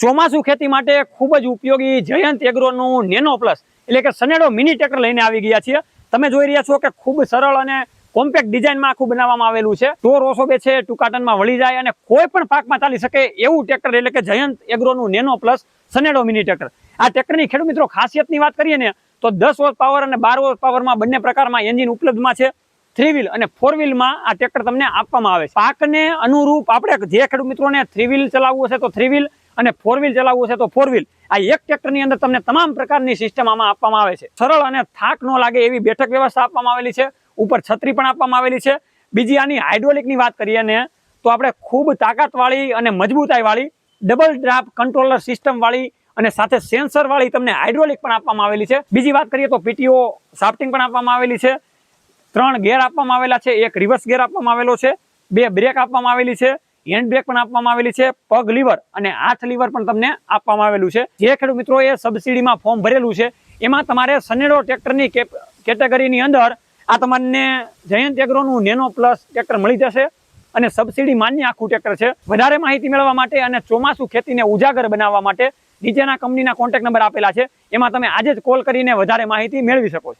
ચોમાસુ ખેતી માટે ખૂબ જ ઉપયોગી જયંત એગ્રોનું નેનો પ્લસ. એટલે કે સનેડો મિની ટ્રેક્ટર લઈને આવી ગયા છીએ. તમે જોઈ રહ્યા છો કે ખૂબ સરળ અને કોમ્પેક્ટ ડિઝાઇનમાં આખું બનાવવામાં આવેલું છે. ટોર રોસો બે છે ટૂંકાટનમાં વળી જાય અને કોઈ પણ પાકમાં ચાલી શકે એવું ટ્રેક્ટર, એટલે કે Jayant એગ્રોનું nano plus Sanedo mini tractor. આ ટ્રેક્ટરની ખેડૂત મિત્રો ખાસિયતની વાત કરીએ ને, તો દસ વોટ પાવર અને બાર વોટ પાવરમાં બંને પ્રકારમાં એન્જિન ઉપલબ્ધમાં છે. થ્રી વ્હીલ અને ફોર વ્હીલમાં આ ટ્રેક્ટર તમને આપવામાં આવે છે. પાકને અનુરૂપ આપણે જે ખેડૂત મિત્રોને થ્રી વ્હીલ ચલાવવું હશે તો થ્રી વ્હીલ અને ફોર વ્હીલ ચલાવવું છે તો ફોર વ્હીલ આ એક ટ્રેક્ટરની અંદર તમને તમામ પ્રકારની સિસ્ટમ આમાં આપવામાં આવે છે. સરળ અને થાક ન લાગે એવી બેઠક વ્યવસ્થા આપવામાં આવેલી છે. ઉપર છત્રી પણ આપવામાં આવેલી છે. બીજી આની હાઇડ્રોલિકની વાત કરીએ ને, તો આપણે ખૂબ તાકાતવાળી અને મજબૂતાઈવાળી ડબલ ડ્રાફ્ટ કંટ્રોલર સિસ્ટમવાળી અને સાથે સેન્સરવાળી તમને હાઇડ્રોલિક પણ આપવામાં આવેલી છે. બીજી વાત કરીએ તો પીટીઓ સાફ્ટિંગ પણ આપવામાં આવેલી છે. ત્રણ ગેર આપવામાં આવેલા છે. એક રિવર્સ ગેર આપવામાં આવેલો છે. બે બ્રેક આપવામાં આવેલી છે. હેન્ડ બ્રેક પણ આપવામાં આવેલી છે, પગ, લીવર અને હાથ, લીવર પણ તમને આપવામાં આવેલું છે. જે ખેડૂત એ સબસિડીમાં ફોર્મ ભરેલું છે, એમાં તમારે સનેડો ટ્રેક્ટરની કેટેગરીની અંદર આ તમને જયંત એગ્રોનું નેનો પ્લસ ટ્રેક્ટર મળી જશે અને સબસિડી માન્ય આખું ટ્રેક્ટર છે. વધારે માહિતી મેળવવા માટે અને ચોમાસુ ખેતીને ઉજાગર બનાવવા માટે નીચેના કંપનીના કોન્ટેક્ટ નંબર આપેલા છે. એમાં તમે આજે જ કોલ કરીને વધારે માહિતી મેળવી શકો છો.